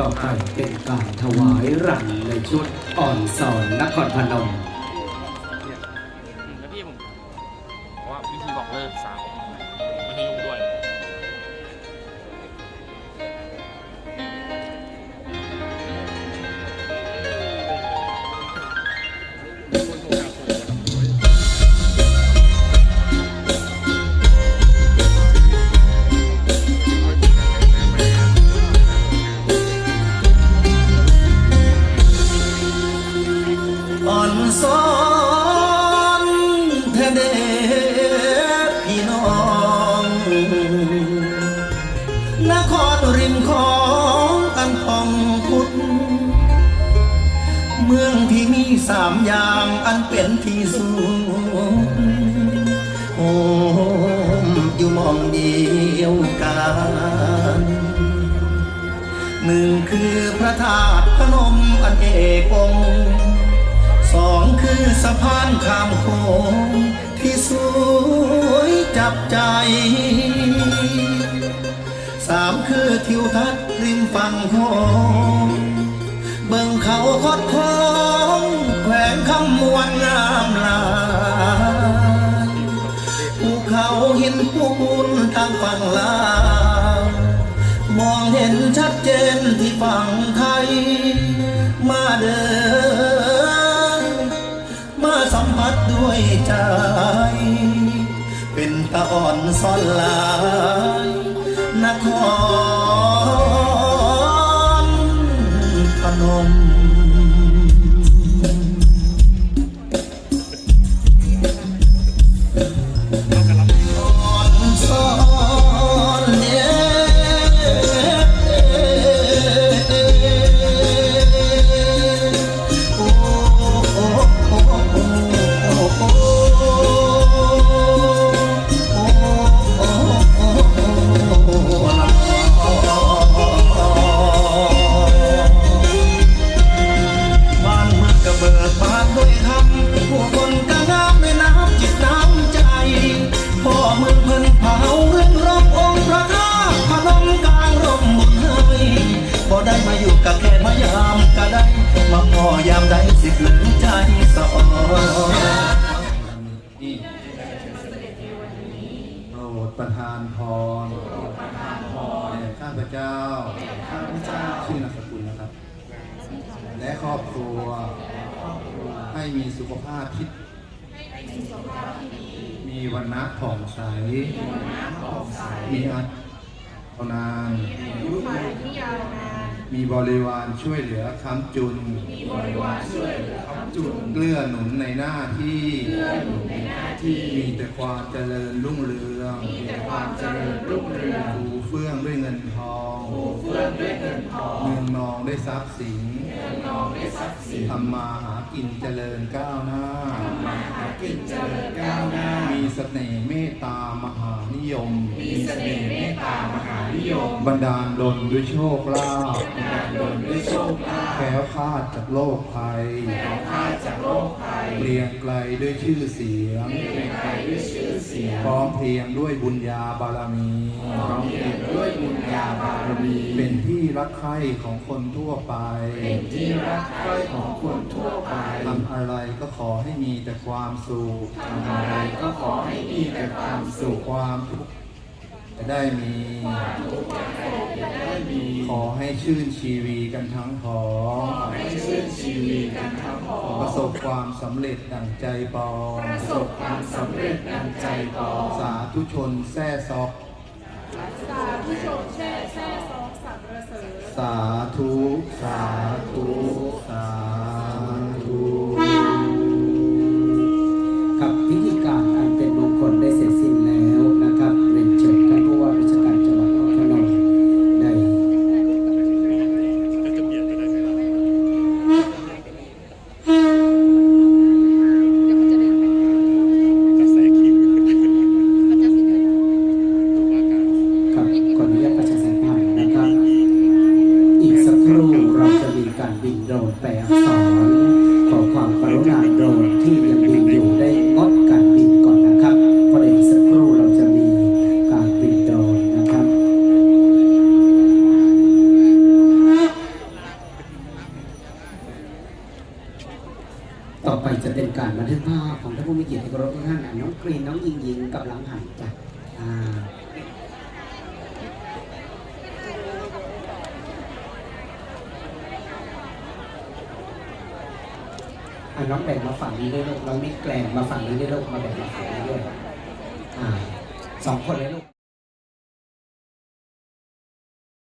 ต่อไปเป็นการถวายรำในชุดอ่อนสอนนครพนมแล้วพี่ผมบอกว่าวิธีบอกเลิกสาวไม่ให้ยุ่งด้วย สามอย่างอันเป็นที่สูงโอ้อยู่มองเดียวกันหนึ่งคือพระธาตุพนมอันเอกองสองคือสะพานข้ามโขงที่สวยจับใจสามคือทิวทัศน์ริมฝั่งโขง ยใจ เป็นตะอ่อนซ่อนลายนคร ดสิกลืนใจสอนี่โปรดประทานพรแด่ข้าพเจ้าข้าพเจ้าชื่อนามสกุลนะครับ และครอบครัว ให้มีสุขภาพที่มีวันนะผ่องใส มีอายุนานมี บริวารช่วยเหลือค้ำจุนเกื้อหนุนในหน้าที่ มีแต่ความเจริญรุ่งเรือง มีแต่ความเจริญรุ่งเรืองฟูเฟื่องด้วยเงินทองฟูเฟื่องด้วยเงินทองเมืองนองด้วยทรัพย์สินเมืองนองด้วยทรัพย์สินทำมาหากินเจริญก้าวหน้าทำมาหากินเจริญก้าวหน้า มีเสน่ห์เมตตามหานิยม มีเสน่ห์เมตตามหานิ ยม บันดาลดลด้วยโชคลาภบันดาลดลด้วยโชคลาภแคล้วคลาดจากโรคภัยเปลี่ยงไกลด้วยชื่อเสียง พร้อมเพรียงด้วยบุญญาบารมี พร้อมเพรียงด้วยบุญญาบารมี เป็นที่รักใคร่ของคนทั่วไป เป็นที่รักใคร่ของคนทั่วไปทำอะไรก็ขอให้มีแต่ความสุขทำอะไรก็ขอให้มีแต่ความสุข ความทุกข์จะ ได้มี ขอให้ชื่นชีวีกันทั้งพองประสบความสำเร็จดังใจปอง ประสบความสำเร็จดังใจปอง สาธุชนแซ่ซอก สาธุชนแช่แช่สองสามประเสริฐสาธุ สาธุ อักษร ขอความกรุณาโดนที่ยังบินอยู่ได้งดการบินก่อนนะครับเพราะเดี๋ยวสักครู่เราจะมีการบินโดนนะครับ ต่อไปจะเป็นการบันทึกภาพของท่านผู้มีเกียรติที่เารพทุกท่านน้องกรีนน้องยิงยิงกับหลังหันจ้ะอ่า อ่าน้องแบ่งมาฝั่งนี้ด้วยลูกน้องมิกแกลงมาฝั่งนี้ด้วยลูกมาแบ่งมาฝั่งนี้ด้วยอ่าสองคนเลยลูก